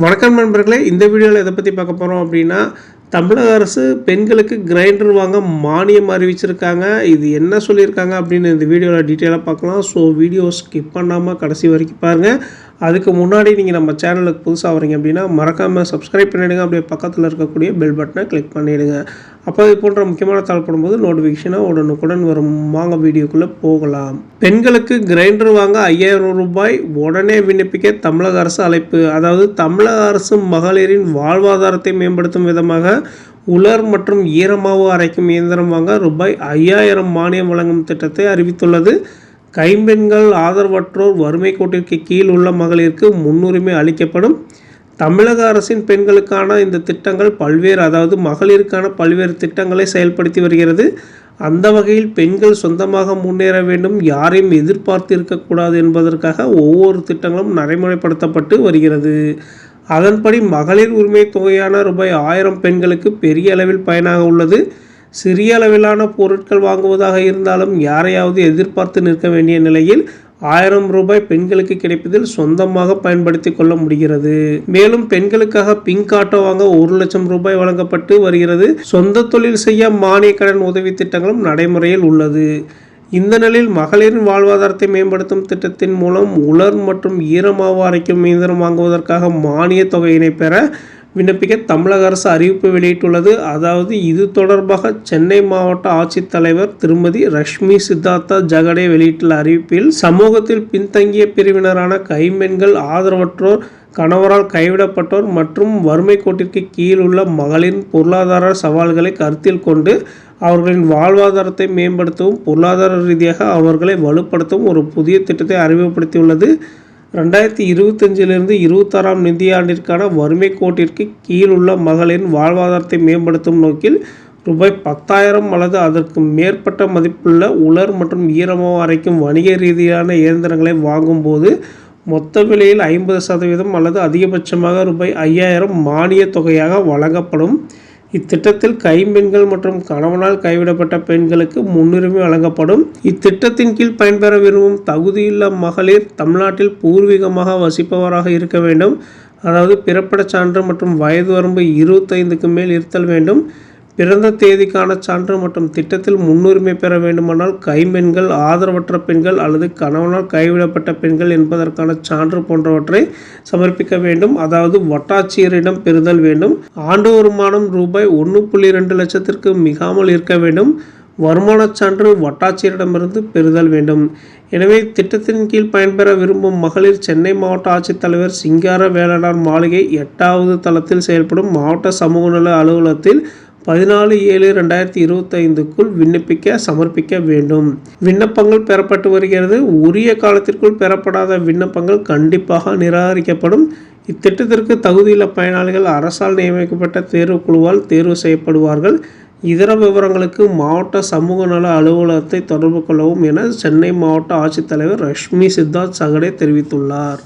வணக்கம் நண்பர்களே இந்த வீடியோவில் எதை பற்றி பார்க்க போகிறோம் அப்படின்னா தமிழக அரசு பெண்களுக்கு கிரைண்டர் வாங்க மானியம் அறிவிச்சிருக்காங்க. இது என்ன சொல்லியிருக்காங்க அப்படின்னு இந்த வீடியோவில் டீட்டெயிலாக பார்க்கலாம். ஸோ வீடியோ ஸ்கிப் பண்ணாமல் கடைசி வரைக்கும் பாருங்கள் அதுக்கு முன்னாடி நீங்கள் நம்ம சேனலுக்கு புதுசாக வரீங்க அப்படின்னா மறக்காமல் சப்ஸ்கிரைப் பண்ணிவிடுங்க அப்படியே பக்கத்தில் இருக்கக்கூடிய பெல் பட்டனை கிளிக் பண்ணிவிடுங்க அப்போ இது போன்ற முக்கியமான தரப்படும் போது நோட்டிஃபிகேஷனாக உடனுக்குடன் வரும். வாங்க வீடியோக்குள்ளே போகலாம். பெண்களுக்கு கிரைண்டர் வாங்க ஐயாயிரம் ரூபாய் உடனே விண்ணப்பிக்க தமிழக அரசு அழைப்பு. அதாவது தமிழக அரசு மகளிரின் வாழ்வாதாரத்தை மேம்படுத்தும் விதமாக உலர் மற்றும் ஈரமாவு அரைக்கும் இயந்திரம் வாங்க ரூபாய் ஐயாயிரம் மானியம் வழங்கும் திட்டத்தை அறிவித்துள்ளது. கைம்பெண்கள் ஆதரவற்றோர் வறுமை கோட்டிற்கு கீழ் உள்ள மகளிருக்கு முன்னுரிமை அளிக்கப்படும். தமிழக அரசின் பெண்களுக்கான இந்த திட்டங்கள் பல்வேறு அதாவது மகளிருக்கான பல்வேறு திட்டங்களை செயல்படுத்தி வருகிறது. அந்த வகையில் பெண்கள் சொந்தமாக முன்னேற வேண்டும் யாரையும் எதிர்பார்த்து இருக்கக்கூடாது என்பதற்காக ஒவ்வொரு திட்டங்களும் நடைமுறைப்படுத்தப்பட்டு வருகிறது. அதன்படி மகளிர் உரிமை தொகையான ரூபாய் ஆயிரம் பெண்களுக்கு பெரிய அளவில் பயனாக உள்ளது. சிறிய அளவிலான பொருட்கள் வாங்குவதாக இருந்தாலும் யாரையாவது எதிர்பார்த்து நிற்க வேண்டிய நிலையில் ஆயிரம் ரூபாய் பெண்களுக்கு கிடைப்பதில் சொந்தமாக பயன்படுத்தி கொள்ள முடிகிறது. மேலும் பெண்களுக்காக பிங்க் ஆட்டோ வாங்க ஒரு லட்சம் ரூபாய் வழங்கப்பட்டு வருகிறது. சொந்த தொழில் செய்ய மானிய கடன் உதவி திட்டங்களும் நடைமுறையில் உள்ளது. இந்த நிலையில் மகளிரின் வாழ்வாதாரத்தை மேம்படுத்தும் திட்டத்தின் மூலம் உலர் மற்றும் ஈரமாவு அரைக்கும் இயந்திரம் வாங்குவதற்காக மானிய தொகையினை பெற விண்ணப்பிக்க தமிழக அரசு அறிவிப்பு வெளியிட்டுள்ளது. அதாவது இது தொடர்பாக சென்னை மாவட்ட ஆட்சித்தலைவர் திருமதி ரஷ்மி சித்தார்த்தா ஜகடே வெளியிட்டுள்ள அறிவிப்பில் சமூகத்தில் பின்தங்கிய பிரிவினரான கைம்பெண்கள் ஆதரவற்றோர் கணவரால் கைவிடப்பட்டோர் மற்றும் வறுமை கோட்டிற்கு கீழ் உள்ள மகளின் பொருளாதார சவால்களை கருத்தில் கொண்டு அவர்களின் வாழ்வாதாரத்தை மேம்படுத்தவும் பொருளாதார ரீதியாக அவர்களை வலுப்படுத்தவும் ஒரு புதிய திட்டத்தை அறிமுகப்படுத்தியுள்ளது. ரெண்டாயிரத்தி இருபத்தஞ்சிலிருந்து இருபத்தாறாம் நிதியாண்டிற்கான வறுமை கோட்டிற்கு கீழ் உள்ள வாழ்வாதாரத்தை மேம்படுத்தும் நோக்கில் ரூபாய் பத்தாயிரம் அல்லது அதற்கு மேற்பட்ட மதிப்புள்ள உலர் மற்றும் ஈரமாக அரைக்கும் வணிக ரீதியான இயந்திரங்களை வாங்கும்போது மொத்த விலையில் ஐம்பது சதவீதம் அல்லது அதிகபட்சமாக ரூபாய் ஐயாயிரம் மானிய தொகையாக வழங்கப்படும். இத்திட்டத்தில் கைம்பெண்கள் மற்றும் கணவனால் கைவிடப்பட்ட பெண்களுக்கு முன்னுரிமை வழங்கப்படும். இத்திட்டத்தின் கீழ் பயன்பெற விரும்பும் தகுதியுள்ள மகளிர் தமிழ்நாட்டில் பூர்வீகமாக வசிப்பவராக இருக்க வேண்டும். அதாவது பிறப்பிடச் சான்று மற்றும் வயது வரம்பு இருபத்தைந்துக்கு மேல் இருத்தல் வேண்டும். பிறந்த தேதிக்கான சான்று மற்றும் திட்டத்தில் முன்னுரிமை பெற வேண்டுமானால் கைம்பெண்கள் ஆதரவற்ற பெண்கள் அல்லது கணவனால் கைவிடப்பட்ட பெண்கள் என்பதற்கான சான்று போன்றவற்றை சமர்ப்பிக்க வேண்டும். அதாவது வட்டாட்சியரிடம் பெறுதல் வேண்டும். ஆண்டு வருமானம் ரூபாய் ஒன்று புள்ளி ரெண்டு லட்சத்திற்கு மிகாமல் இருக்க வேண்டும். வருமான சான்று வட்டாட்சியரிடமிருந்து பெறுதல் வேண்டும். எனவே திட்டத்தின் கீழ் பயன்பெற விரும்பும் மகளிர் சென்னை மாவட்ட ஆட்சித்தலைவர் சிங்கார வேளாண் மாளிகை எட்டாவது தளத்தில் செயல்படும் மாவட்ட சமூக நல அலுவலகத்தில் பதினாலு ஏழு ரெண்டாயிரத்தி இருபத்தைந்துக்குள் விண்ணப்பிக்க சமர்ப்பிக்க வேண்டும். விண்ணப்பங்கள் பெறப்பட்டு வருகிறது. உரிய காலத்திற்குள் பெறப்படாத விண்ணப்பங்கள் கண்டிப்பாக நிராகரிக்கப்படும். இத்திட்டத்திற்கு தகுதியுள்ள பயனாளிகள் அரசால் நியமிக்கப்பட்ட தேர்வுக்குழுவால் தேர்வு செய்யப்படுவார்கள். இதர விவரங்களுக்கு மாவட்ட சமூக நல அலுவலகத்தை தொடர்பு கொள்ளவும் என சென்னை மாவட்ட ஆட்சித்தலைவர் ரஷ்மி சித்தார்த் சகடே தெரிவித்துள்ளார்.